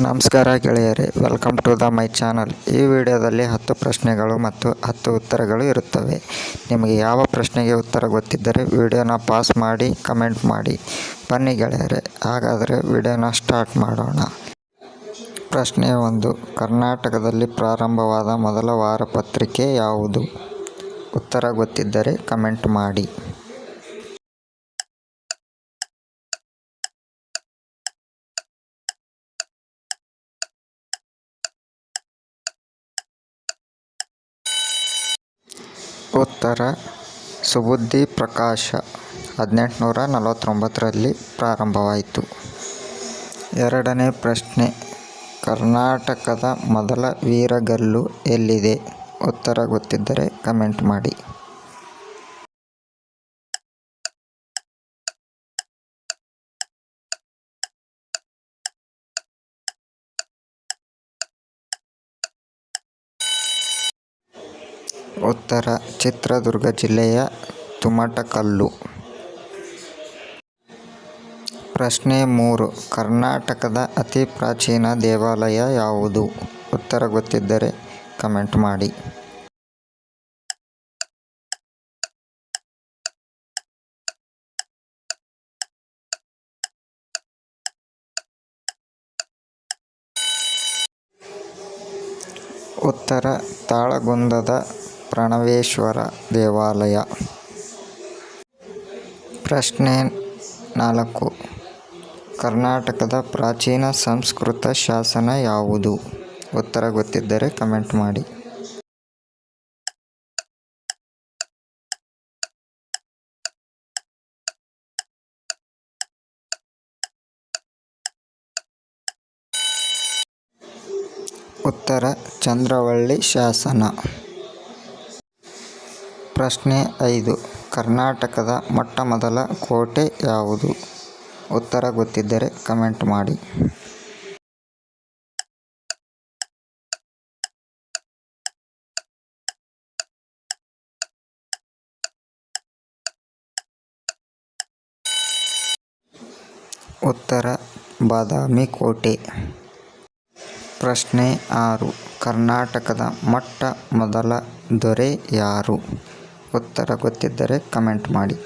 ನಮಸ್ಕಾರ ಗೆಳೆಯರೇ welcome to the my channel ಈ ವಿಡಿಯೋದಲ್ಲಿ ಹತ್ತು ಪ್ರಶ್ನೆಗಳು ಮತ್ತು ಹತ್ತು ಉತ್ತರಗಳು ಇರುತ್ತವೆ. ನಿಮಗೆ ಯಾವ ಪ್ರಶ್ನೆಗೆ ಉತ್ತರ ಗೊತ್ತಿದ್ದರೆ ವಿಡಿಯೋನ ಪಾಸ್ ಮಾಡಿ ಕಮೆಂಟ್ ಮಾಡಿ. ಬನ್ನಿ ಗೆಳೆಯರೆ, ಹಾಗಾದರೆ ವಿಡಿಯೋನ ಸ್ಟಾರ್ಟ್ ಮಾಡೋಣ. ಪ್ರಶ್ನೆ ಒಂದು, ಕರ್ನಾಟಕದಲ್ಲಿ ಪ್ರಾರಂಭವಾದ ಮೊದಲ ವಾರಪತ್ರಿಕೆ ಯಾವುದು? ಉತ್ತರ ಗೊತ್ತಿದ್ದರೆ ಕಮೆಂಟ್ ಮಾಡಿ. ಉತ್ತರ ಸುಬುದ್ದಿ ಪ್ರಕಾಶ ಹದಿನೆಂಟುನೂರ ನಲವತ್ತೊಂಬತ್ತರಲ್ಲಿ ಪ್ರಾರಂಭವಾಯಿತು. ಎರಡನೇ ಪ್ರಶ್ನೆ, ಕರ್ನಾಟಕದ ಮೊದಲ ವೀರಗಲ್ಲು ಎಲ್ಲಿದೆ? ಉತ್ತರ ಗೊತ್ತಿದ್ದರೆ ಕಮೆಂಟ್ ಮಾಡಿ. ಉತ್ತರ ಚಿತ್ರದುರ್ಗ ಜಿಲ್ಲೆಯ ತುಮಟಕಲ್ಲು. ಪ್ರಶ್ನೆ ಮೂರು. ಕರ್ನಾಟಕದ ಅತಿ ಪ್ರಾಚೀನ ದೇವಾಲಯ ಯಾವುದು? ಉತ್ತರ ಗೊತ್ತಿದ್ದರೆ ಕಮೆಂಟ್ ಮಾಡಿ. ಉತ್ತರ ತಾಳಗುಂದದ ಪ್ರಣವೇಶ್ವರ ದೇವಾಲಯ. ಪ್ರಶ್ನೆ ನಾಲ್ಕು. ಕರ್ನಾಟಕದ ಪ್ರಾಚೀನ ಸಂಸ್ಕೃತ ಶಾಸನ ಯಾವುದು? ಉತ್ತರ ಗೊತ್ತಿದ್ದರೆ ಕಮೆಂಟ್ ಮಾಡಿ. ಉತ್ತರ, ಚಂದ್ರವಳ್ಳಿ ಶಾಸನ. ಪ್ರಶ್ನೆ ಐದು. ಕರ್ನಾಟಕದ ಮೊಟ್ಟಮೊದಲ ಕೋಟೆ ಯಾವುದು? ಉತ್ತರ ಗೊತ್ತಿದ್ದರೆ ಕಮೆಂಟ್ ಮಾಡಿ. ಉತ್ತರ ಬಾದಾಮಿ ಕೋಟೆ. ಪ್ರಶ್ನೆ ಆರು. ಕರ್ನಾಟಕದ ಮೊಟ್ಟ ಮೊದಲ ದೊರೆ ಯಾರು? ಉತ್ತರ ಗೊತ್ತಿದ್ದರೆ ಕಮೆಂಟ್ ಮಾಡಿ.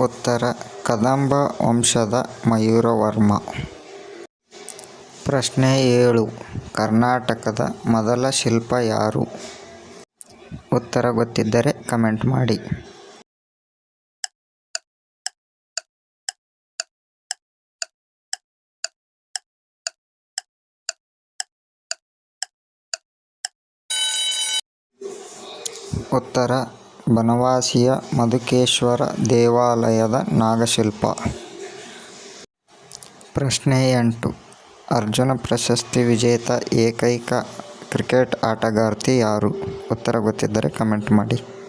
ಉತ್ತರ, ಕದಂಬ ವಂಶದ ಮಯೂರವರ್ಮ ಪ್ರಶ್ನೆ ಏಳು, ಕರ್ನಾಟಕದ ಮೊದಲ ಶಿಲ್ಪ ಯಾರು? ಉತ್ತರ ಗೊತ್ತಿದ್ದರೆ ಕಮೆಂಟ್ ಮಾಡಿ. ಉತ್ತರ, ಬನವಾಸಿಯ ಮಧುಕೇಶ್ವರ ದೇವಾಲಯದ ನಾಗಶಿಲ್ಪ. ಪ್ರಶ್ನೆ ಎಂಟು. ಅರ್ಜುನ ಪ್ರಶಸ್ತಿ ವಿಜೇತ ಏಕೈಕ ಕ್ರಿಕೆಟ್ ಆಟಗಾರ್ತಿ ಯಾರು? ಉತ್ತರ ಗೊತ್ತಿದ್ದರೆ ಕಮೆಂಟ್ ಮಾಡಿ.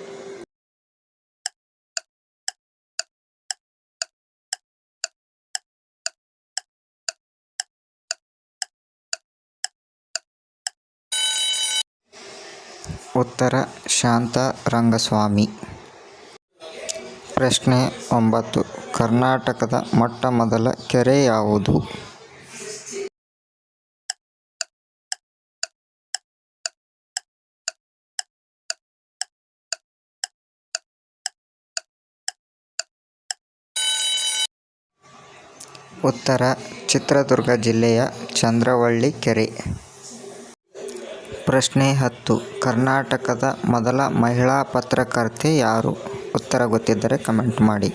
ಉತ್ತರ ಶಾಂತ ರಂಗಸ್ವಾಮಿ. ಪ್ರಶ್ನೆ ಒಂಬತ್ತು. ಕರ್ನಾಟಕದ ಮೊಟ್ಟ ಮೊದಲ ಕೆರೆ ಯಾವುದು? ಉತ್ತರ ಚಿತ್ರದುರ್ಗ ಜಿಲ್ಲೆಯ ಚಂದ್ರವಳ್ಳಿ ಕೆರೆ. ಪ್ರಶ್ನೆ ಹತ್ತು. ಕರ್ನಾಟಕದ ಮೊದಲ ಮಹಿಳಾ ಪತ್ರಕರ್ತೆ ಯಾರು? ಉತ್ತರ ಗೊತ್ತಿದ್ದರೆ ಕಮೆಂಟ್ ಮಾಡಿ.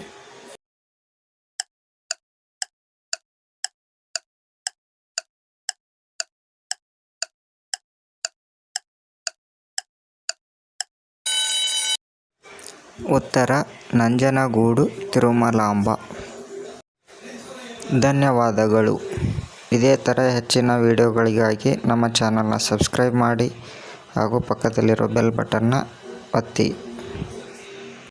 ಉತ್ತರ, ನಂಜನಗೂಡು, ತಿರುಮಲಾಂಬ. ಧನ್ಯವಾದಗಳು. ಇದೇ ಥರ ಹೆಚ್ಚಿನ ವಿಡಿಯೋಗಳಿಗಾಗಿ ನಮ್ಮ ಚಾನಲ್ನ ಸಬ್ಸ್ಕ್ರೈಬ್ ಮಾಡಿ ಹಾಗೂ ಪಕ್ಕದಲ್ಲಿರೋ ಬೆಲ್ ಬಟನ್ನ ಒತ್ತಿ.